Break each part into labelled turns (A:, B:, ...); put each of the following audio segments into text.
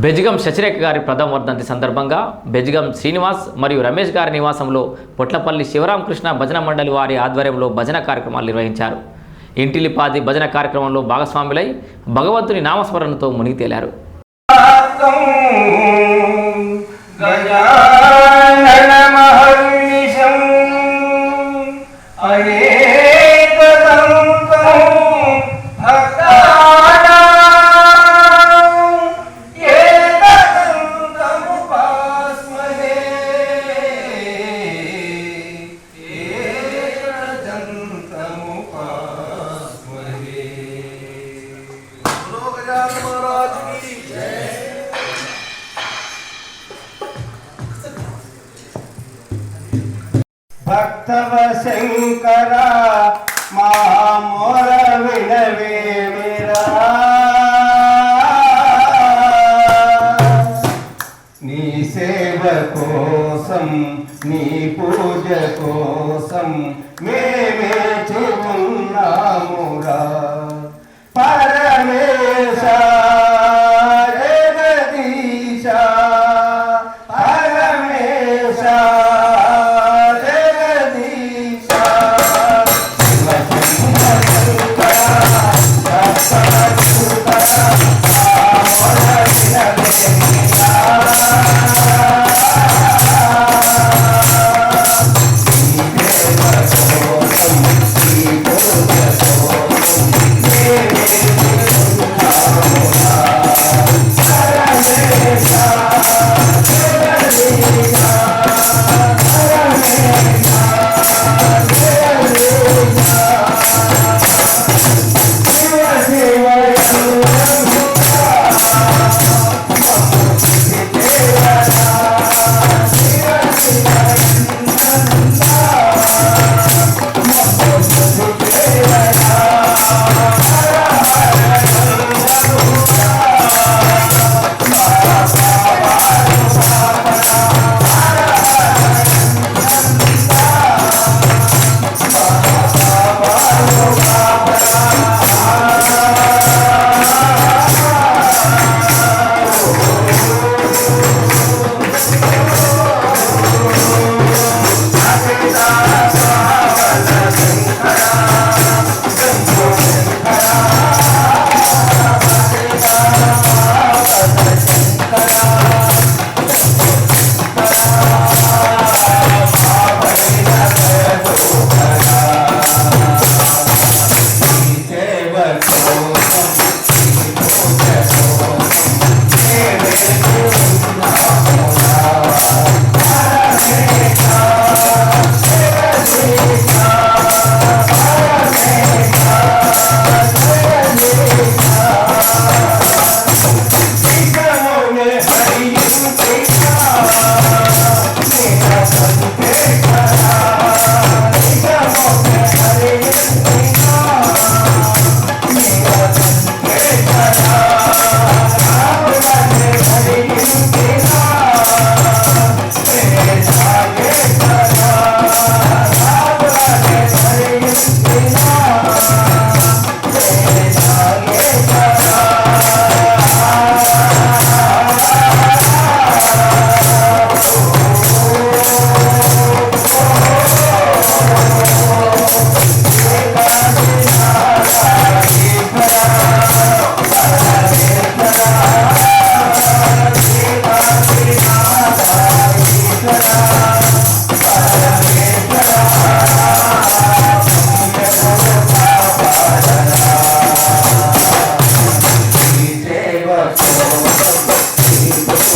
A: బెజ్గం శశిరేఖ గారి ప్రథమ వర్ధంతి సందర్భంగా బెజ్గం శ్రీనివాస్ మరియు రమేష్ గారి నివాసంలో పొట్లపల్లి శివరామకృష్ణ భజన మండలి వారి ఆధ్వర్యంలో భజన కార్యక్రమాలు నిర్వహించారు. ఇంటిలిపాది భజన కార్యక్రమంలో భాగస్వాములై భగవంతుని నామస్మరణతో మునిగి తేలారు.
B: పూజ కోసం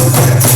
B: Thank you.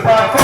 B: பார்க்க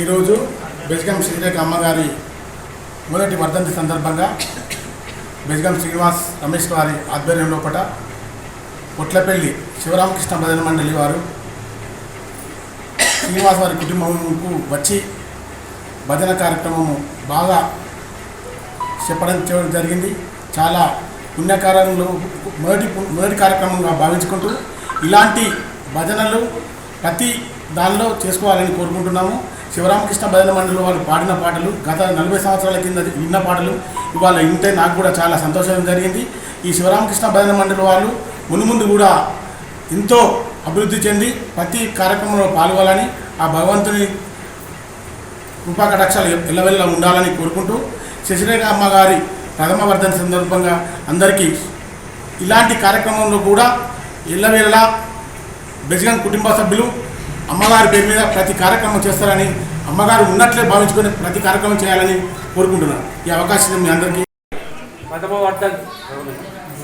C: ఈరోజు బెజగం శ్రీరేఖ అమ్మగారి మొదటి వర్ధంతి సందర్భంగా బెజగం శ్రీనివాస్ రమేష్ గారి ఆధ్వర్యం లోపల పొట్లపల్లి శివరామకృష్ణ భజన మండలి వారు శ్రీనివాస్ వారి కుటుంబంకు వచ్చి భజన కార్యక్రమము బాగా చెప్పడం చేయడం జరిగింది. చాలా పుణ్యకార్యంలో మొదటి మొదటి కార్యక్రమంగా భావించుకుంటూ ఇలాంటి భజనలు ప్రతి దానిలో చేసుకోవాలని కోరుకుంటున్నాము. శివరామకృష్ణ భజన మండలి వాళ్ళు పాడిన పాటలు గత నలభై సంవత్సరాల కింద విన్న పాటలు ఇవాళ వింటే నాకు కూడా చాలా సంతోషం జరిగింది. ఈ శివరామకృష్ణ భజన మండలి వాళ్ళు మునుముందు కూడా ఎంతో అభివృద్ధి చెంది ప్రతి కార్యక్రమంలో పాల్గొనాలని ఆ భగవంతుని కృపాకటాక్షాలు ఎల్లవెల్ల ఉండాలని కోరుకుంటూ శశిరేఖ అమ్మగారి ప్రథమ వర్ధన సందర్భంగా అందరికీ ఇలాంటి కార్యక్రమంలో కూడా ఎల్లవేళలా బెజగన్ కుటుంబ సభ్యులు అమ్మగారి పేరు మీద ప్రతి కార్యక్రమం చేస్తారని అమ్మగారు ఉన్నట్లే భావించుకొని ప్రతి కార్యక్రమం చేయాలని కోరుకుంటున్నాను ఈ అవకాశం మీ అందరికీ
D: ప్రథమ వర్ధన్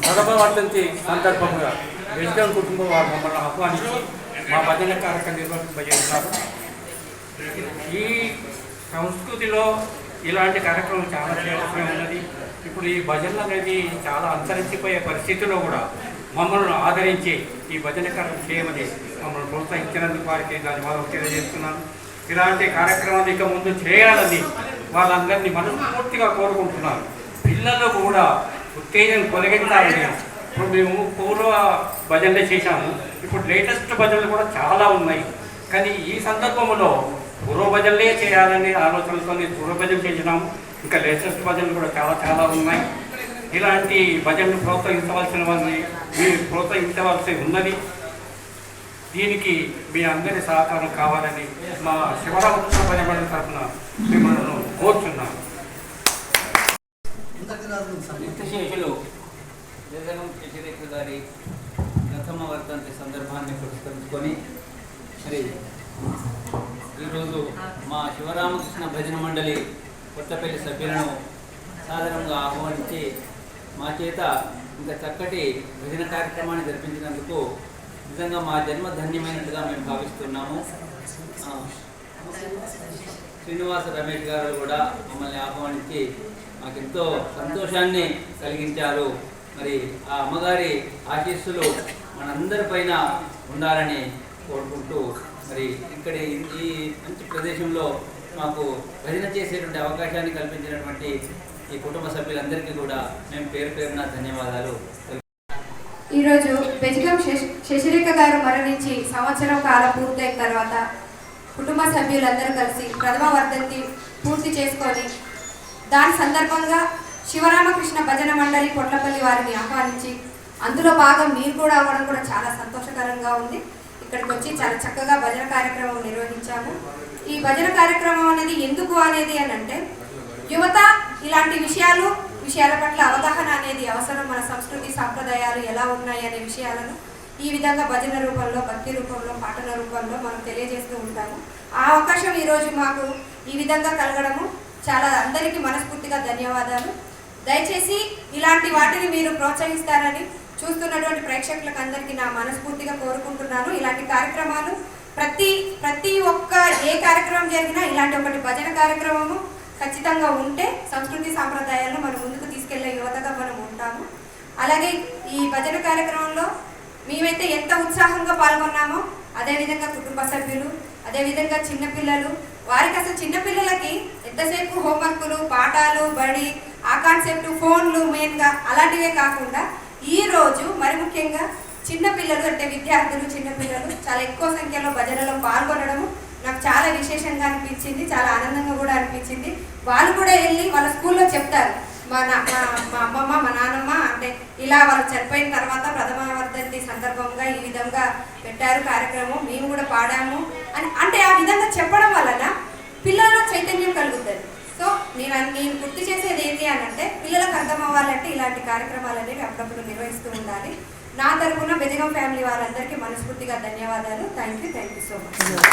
D: ప్రథమ వర్ధంతి సందర్భంగా వెజిటల్ కుటుంబం వారు మమ్మల్ని ఆహ్వానించి మా భజన కార్యక్రమం నిర్వహింపజేస్తున్నారు. ఈ సంస్కృతిలో ఇలాంటి కార్యక్రమం చాలా చేయాల్సి ఉన్నది. ఇప్పుడు ఈ భజనలు అనేది చాలా అంతరించిపోయే పరిస్థితిలో కూడా మమ్మల్ని ఆదరించి ఈ భజన కార్యం చేయమని మమ్మల్ని ప్రోత్సహించినందుకు వారికి ధన్యవాదాలు తెలియజేస్తున్నాను. ఇలాంటి కార్యక్రమాలు ఇక ముందు చేయాలని వాళ్ళందరినీ మనస్ఫూర్తిగా కోరుకుంటున్నాను. పిల్లలు కూడా ఉత్తేజం కొలగించాలని ఇప్పుడు మేము పూర్వ భజనలు చేశాము. ఇప్పుడు లేటెస్ట్ భజనలు కూడా చాలా ఉన్నాయి. కానీ ఈ సందర్భంలో పూర్వ భజనలే చేయాలనే ఆలోచనతో పూర్వ భజన చేసినాము. ఇంకా లేటెస్ట్ భజనలు కూడా చాలా చాలా ఉన్నాయి. ఇలాంటి భజనను ప్రోత్సహించవలసిన వారిని మీరు ప్రోత్సహించవలసి ఉన్నది. దీనికి మీ అందరి సహకారం కావాలని మా శివరామకృష్ణ భజన తరఫున మిమ్మల్ని కోరుచున్నాను.
E: నిత్యశేషులు జగనం శశిరేఖ గారి ప్రథమ వర్ధంతి సందర్భాన్ని పురస్కరించుకొని మరి ఈరోజు మా శివరామకృష్ణ భజన మండలి కొత్తపల్లి సభ్యులను సాధారణంగా ఆహ్వానించి మా చేత ఇంత చక్కటి భజన కార్యక్రమాన్ని జరిపించినందుకు నిజంగా మా జన్మ ధన్యమైనట్టుగా మేము భావిస్తున్నాము. శ్రీనివాస రమేష్ గారు కూడా మమ్మల్ని ఆహ్వానించి మాకెంతో సంతోషాన్ని కలిగించారు. మరి ఆ అమ్మగారి ఆశీస్సులు మనందరిపైన ఉండాలని కోరుకుంటూ మరి ఇక్కడ ఈ మంచి ప్రదేశంలో మాకు భజన చేసేటువంటి అవకాశాన్ని కల్పించినటువంటి ఈ కుటుంబ సభ్యులందరికీ కూడా మేము పేరు పేరున ధన్యవాదాలు.
F: ఈరోజు బెజగం శశిరేఖ గారు మరణించి సంవత్సరం కాలం పూర్తయిన తర్వాత కుటుంబ సభ్యులందరూ కలిసి ప్రథమ వర్ధంతి పూర్తి చేసుకొని దాని సందర్భంగా శివరామకృష్ణ భజన మండలి పొట్లపల్లి వారిని ఆహ్వానించి అందులో భాగం మీరు కూడా అవ్వడం కూడా చాలా సంతోషకరంగా ఉంది. ఇక్కడికి వచ్చి చాలా చక్కగా భజన కార్యక్రమం నిర్వహించాము. ఈ భజన కార్యక్రమం అనేది ఎందుకు అనేది అని అంటే యువత ఇలాంటి విషయాలు విషయాల పట్ల అవగాహన అనేది అవసరం. మన సంస్కృతి సాంప్రదాయాలు ఎలా ఉన్నాయి అనే విషయాలను ఈ విధంగా భజన రూపంలో భక్తి రూపంలో పాటల రూపంలో మనం తెలియజేస్తూ ఉంటాము. ఆ అవకాశం ఈరోజు మాకు ఈ విధంగా కలగడము చాలా అందరికీ మనస్ఫూర్తిగా ధన్యవాదాలు. దయచేసి ఇలాంటి వాటిని మీరు ప్రోత్సహిస్తారని చూస్తున్నటువంటి ప్రేక్షకులకు అందరికీ నా మనస్ఫూర్తిగా కోరుకుంటున్నాను. ఇలాంటి కార్యక్రమాలు ప్రతి ప్రతి ఒక్క ఏ కార్యక్రమం జరిగినా ఇలాంటి ఒకటి భజన కార్యక్రమము ఖచ్చితంగా ఉంటే సంస్కృతి సాంప్రదాయాలను మనం ముందుకు తీసుకెళ్ళే యువతగా మనం ఉంటాము. అలాగే ఈ భజన కార్యక్రమంలో మేమైతే ఎంత ఉత్సాహంగా పాల్గొన్నామో అదేవిధంగా కుటుంబ సభ్యులు అదేవిధంగా చిన్నపిల్లలు వారికి అసలు చిన్నపిల్లలకి ఎంతసేపు హోంవర్కులు పాఠాలు బడి ఆ కాన్సెప్ట్ ఫోన్లు మెయిన్గా అలాంటివే కాకుండా ఈ రోజు మరి ముఖ్యంగా చిన్నపిల్లలు అంటే విద్యార్థులు చిన్నపిల్లలు చాలా ఎక్కువ సంఖ్యలో భజనలో పాల్గొనడము నాకు చాలా విశేషంగా అనిపించింది చాలా ఆనందంగా కూడా అనిపించింది. వాళ్ళు కూడా వెళ్ళి వాళ్ళ స్కూల్లో చెప్తారు. మా నా మా మా అమ్మమ్మ మా నాన్నమ్మ అంటే ఇలా వాళ్ళు చనిపోయిన తర్వాత ప్రథమ వర్ధంతి సందర్భంగా ఈ విధంగా పెట్టారు కార్యక్రమం మేము కూడా పాడాము అని అంటే ఆ విధంగా చెప్పడం వలన పిల్లల్లో చైతన్యం కలుగుతుంది. సో నేను నేను గుర్తు చేసేది ఏంటి అని అంటే పిల్లలకు అర్థం అవ్వాలంటే ఇలాంటి కార్యక్రమాలు అనేవి అప్పుడప్పుడు నిర్వహిస్తూ ఉండాలి. నా తరపున బెజగం ఫ్యామిలీ వారందరికీ మనస్ఫూర్తిగా ధన్యవాదాలు. Thank you thank you so much.